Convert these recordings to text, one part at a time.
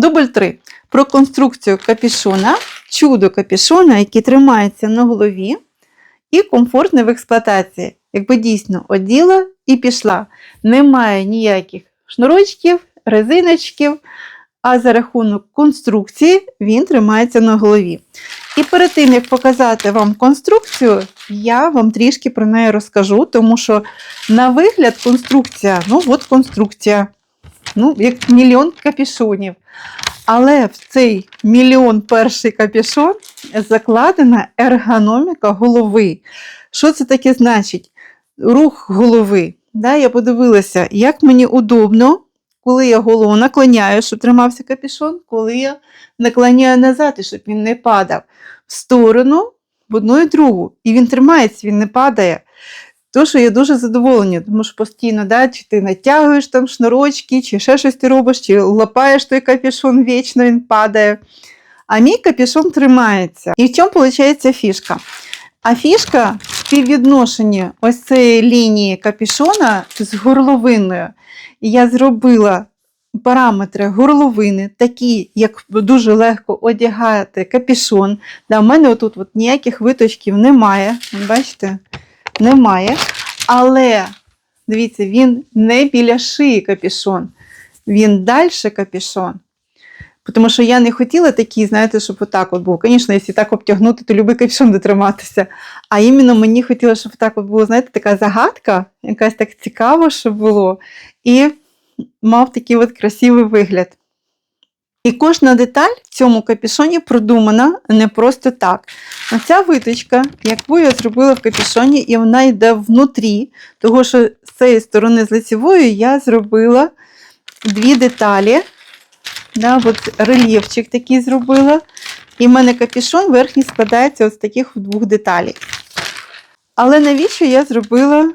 Дубль 3. Про конструкцію капішона, чудо капішона, який тримається на голові, і комфортний в експлуатації. Якби дійсно оділа і пішла. Немає ніяких шнурочків, резиночків, а за рахунок конструкції він тримається на голові. І перед тим, як показати вам конструкцію, я вам трішки про неї розкажу, тому що на вигляд конструкція, ну от конструкція, ну, як мільйон капішонів. Але в цей мільйон перший капішон закладена ергономіка голови. Що це таке значить? Рух голови. Да, я подивилася, як мені удобно, коли я голову наклоняю, щоб тримався капішон, коли я наклоняю назад, і щоб він не падав в сторону, в одну і другу. І він тримається, він не падає. То, що я дуже задоволена, тому що постійно, да, чи ти натягуєш там шнурочки, чи ще щось ти робиш, чи лапаєш той капюшон вічно, він падає. А мій капюшон тримається. І в чому виходить фішка? А фішка в співвідношенні ось цієї лінії капюшона з горловиною. І я зробила параметри горловини, такі, як дуже легко одягати капюшон. Да, У мене отут от ніяких виточків немає. Бачите? Немає. Але, дивіться, він не біля шиї капюшон, він далі капюшон. Тому що я не хотіла такий, знаєте, щоб отак от був. Звісно, якщо так обтягнути, то любий капюшон де триматися. А іменно мені хотілося, щоб так от було, знаєте, така загадка, якась так цікаво, щоб було. І мав такий от красивий вигляд. І кожна деталь в цьому капюшоні продумана не просто так. Оця виточка, яку я зробила в капюшоні, і вона йде внутрі, того що з цієї сторони з лицевою я зробила дві деталі. Да, от рельєфчик такий зробила. І в мене капюшон верхній складається з таких двох деталей. Але навіщо я зробила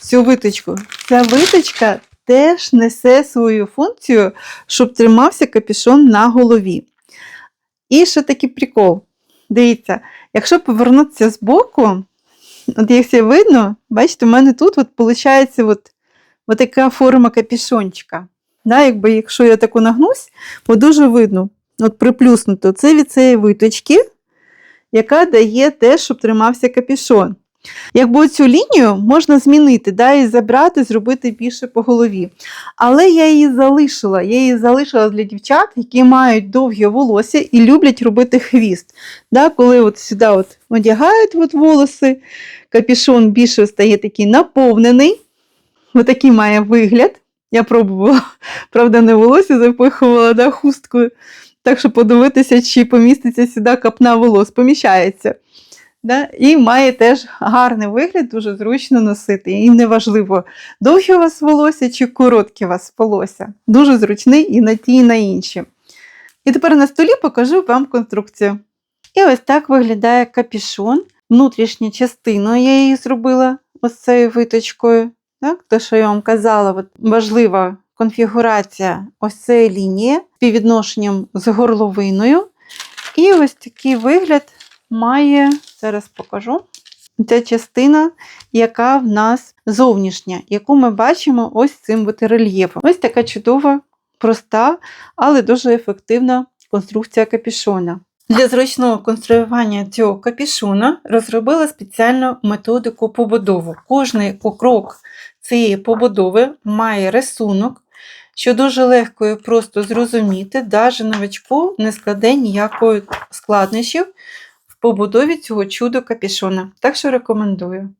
цю виточку? Ця виточка теж несе свою функцію, щоб тримався капюшон на голові. І ще такий прикол. Дивіться, якщо повернутися з боку, от якщо видно, бачите, у мене тут от виходить от, от така форма капюшончика. Да, якби, якщо я таку нагнусь, бо дуже видно, от приплюснуто, це від цієї виточки, яка дає те, щоб тримався капюшон. Якби цю лінію можна змінити, да, і забрати, зробити більше по голові. Але я її залишила. Я її залишила для дівчат, які мають довгі волосся і люблять робити хвіст. Да, коли от сюди от одягають от волоси, капюшон більше стає такий наповнений. Отакий має вигляд. Я пробувала, правда, не волосся запихувала да, хусткою. Так що подивитися, чи поміститься сюди капна волос, поміщається. Да? І має теж гарний вигляд, дуже зручно носити. І неважливо, довге у вас волосся чи коротке у вас волосся. Дуже зручний і на ті, і на інші. І тепер на столі покажу вам конструкцію. І ось так виглядає капішон. Внутрішню частину я її зробила ось цією виточкою. Так? Те, що я вам казала, от важлива конфігурація ось цієї лінії співвідношенням з горловиною. І ось такий вигляд має, зараз покажу, ця частина, яка в нас зовнішня, яку ми бачимо ось цим рельєфом. Ось така чудова, проста, але дуже ефективна конструкція капюшона. Для зручного конструювання цього капюшона розробила спеціальну методику побудови. Кожний крок цієї побудови має рисунок, що дуже легко і просто зрозуміти, навіть новичку не складе ніякої складнощів побудові цього чудо капюшона. Так що рекомендую.